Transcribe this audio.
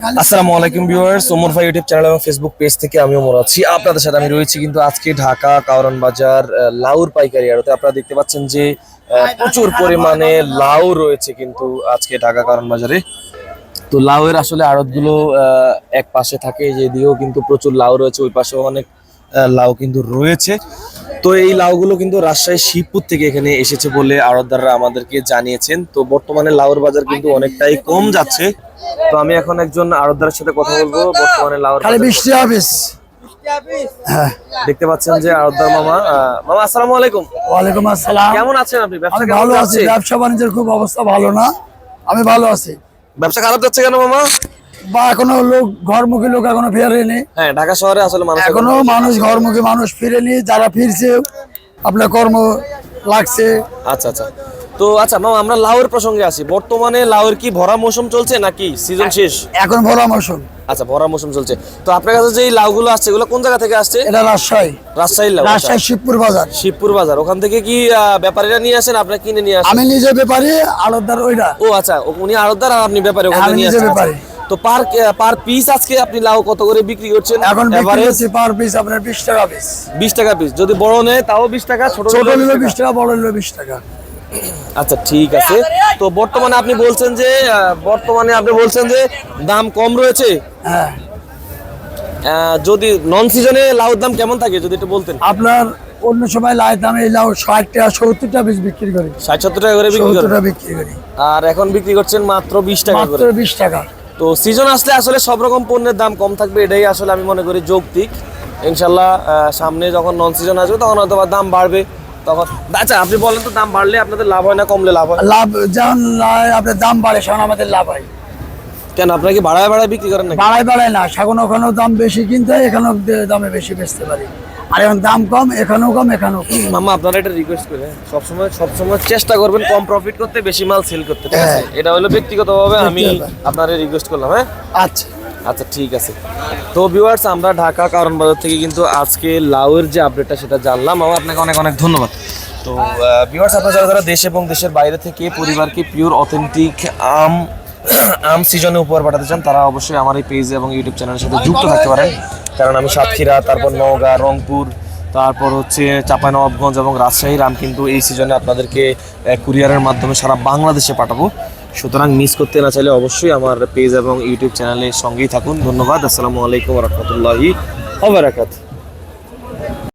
আসসালামু আলাইকুম ভিউয়ার্স, ওমর ভাই ইউটিউব চ্যানেল এবং ফেসবুক পেজ থেকে আমি ওমর আছি। আপনাদের সাথে আমি রয়েছি কিন্তু আজকে ঢাকা কাউরান বাজার লাউর পাইকারি আড়তে। আপনারা দেখতে পাচ্ছেন যে প্রচুর পরিমাণে লাউ রয়েছে কিন্তু আজকে ঢাকা কাউরান বাজারে। তো লাউয়ের আসলে আড়তগুলো এক পাশে থাকে যে দিয়েও কিন্তু প্রচুর লাউ রয়েছে, ওই পাশেও অনেক লাউ কিন্তু রয়েছে। তো এই লাউগুলো কিন্তু রাজশাহী শিবপুর থেকে এখানে এসেছে বলে আড়তদাররা আমাদেরকে জানিয়েছেন। তো বর্তমানে লাউর বাজার কিন্তু অনেকটাই কম যাচ্ছে। তো আমি এখন একজন আড়তদারের সাথে কথা বলব। বর্তমানে লাউর খালি বাজার- বৃষ্টি অফিস হ্যাঁ। দেখতে পাচ্ছেন যে আড়তদার মামা আহ, মামা আসসালামু আলাইকুম। ওয়ালাইকুম আসসালাম। কেমন আছেন আপনি? ব্যবসা ভালো আছি। ব্যবসা বাণিজ্যের খুব অবস্থা ভালো না। আমি ভালো আছি। ব্যবসা খারাপ যাচ্ছে কেন মামা? বা এখনও লোক ঘরমুখী লোক এখনও ফেরেনি। হ্যাঁ ঢাকা শহরে আসলে মানুষ এখনও মানুষ ঘরমুখী মানুষ ফিরেনি যারা ফিরছে আপনার কর্ম লাগছে। আচ্ছা আচ্ছা। তো আচ্ছা মামা আমরা লাউয়ের প্রসঙ্গে আসি। বর্তমানে লাউয়ের কি ভরা মৌসুম চলছে নাকি সিজন শেষ? এখন ভরা মৌসুম। আচ্ছা ভরা মৌসুম চলছে। তো আপনার কাছে যে লাউগুলো আসছে এগুলো কোন জায়গা থেকে আসছে? এটা রাজশাহী। রাজশাহীর লাউ আচ্ছা। রাজশাহী শিবপুর বাজার। শিবপুর বাজার। ওখান থেকে কি ব্যাপারীরা নিয়ে আসেন? আপনারা কিনে নিয়ে আসেন? আমি নিজে ব্যাপারী আড়তদার ওইটা ও আচ্ছা উনি আড়তদার আর আপনি ব্যাপারে ওখানে নিয়ে নিজে আসেন? ব্যাপারী। তো পার পার পিস আজকে আপনি লাউ কত করে বিক্রি করছেন? এখন বিক্রি এভারেজ হচ্ছে পার পিস আপনার বিশ টাকা পিস বিশ টাকা পিস যদি বড় নেয় তাও বিশ টাকা ছোট ছোট নিলে 20 বিশ টাকা। বড় নিলে বিশ টাকা। আচ্ছা ঠিক আছে। তো বর্তমানে আপনি বলছেন যে বর্তমানে আপনি বলছেন যে দাম কম রয়েছে। হ্যাঁ। যদি নন সিজনে লাউর দাম কেমন থাকে যদি একটু বলতেন? আপনার অন্য সময় লাউ দাম এই লাউ ষাট টাকা সত্তর টাকা পিস বিক্রি করি। ষাট সত্তর টাকা করে বিক্রি করি। আর এখন বিক্রি করছেন মাত্র বিশ টাকা মাত্র বিশ টাকা। তো সিজন আসলে আসলে সব রকম পণ্যের দাম কম থাকবে এটাই আসলে আমি মনে করি যৌক্তিক। ইনশাল্লাহ সামনে যখন নন সিজন আসবে তখন হয়তো দাম বাড়বে। তখন আচ্ছা আপনি বলেন তো দাম বাড়লে আপনাদের লাভ হয় না কমলে লাভ হয়? লাভ যেমন লা- আপনার দাম বাড়ে সেমন আমাদের লাভ হয়। কেন আপনারা কি ভাড়ায় ভাড়ায় বিক্রি করেন নাকি? বাড়ায় বাড়ায় না সেখন ওখানেও দাম বেশি কিনতে হয় এখানেও দামে বেশি বেচতে পারি। আর এখন দাম কম এখানেও কম এখানেও মামা আপনারা এটা রিকোয়েস্ট করে? সবসময় সবসময় চেষ্টা করবেন কম প্রফিট করতে বেশি মাল সেল করতে ঠিক আছে? হ্যাঁ। এটা হলো ব্যক্তিগতভাবে আমি। আপনারে রিকোয়েস্ট করলাম হ্যাঁ? আচ্ছা। আচ্ছা ঠিক আছে। তো ভিউয়ার্স আমরা ঢাকা কারণ বাজার থেকে কিন্তু আজকে লাউয়ের যে আপডেটটা সেটা জানলাম। আমার আপনাকে অনেক অনেক ধন্যবাদ। তো ভিউয়ার্স আপনারা যারা যারা দেশ এবং দেশের বাইরে থেকে পরিবারকে পিওর অথেন্টিক আম আম সিজনে উপহার পাঠাতে চান, তারা অবশ্যই আমার এই পেজ এবং ইউটিউব চ্যানেলের সাথে যুক্ত থাকতে পারেন। কারণ আমি সাতক্ষীরা, তারপর নওগাঁ, রংপুর, তারপর হচ্ছে চাঁপাইনবাবগঞ্জ এবং রাজশাহীর আম কিন্তু এই সিজনে আপনাদেরকে কুরিয়ারের মাধ্যমে সারা বাংলাদেশে পাঠাবো। সুতরাং মিস করতে না চাইলে অবশ্যই আমার পেজ এবং ইউটিউব চ্যানেলের সঙ্গেই থাকুন। ধন্যবাদ। আসসালামু আলাইকুম রহমতুল্লাহি ওবরাকাত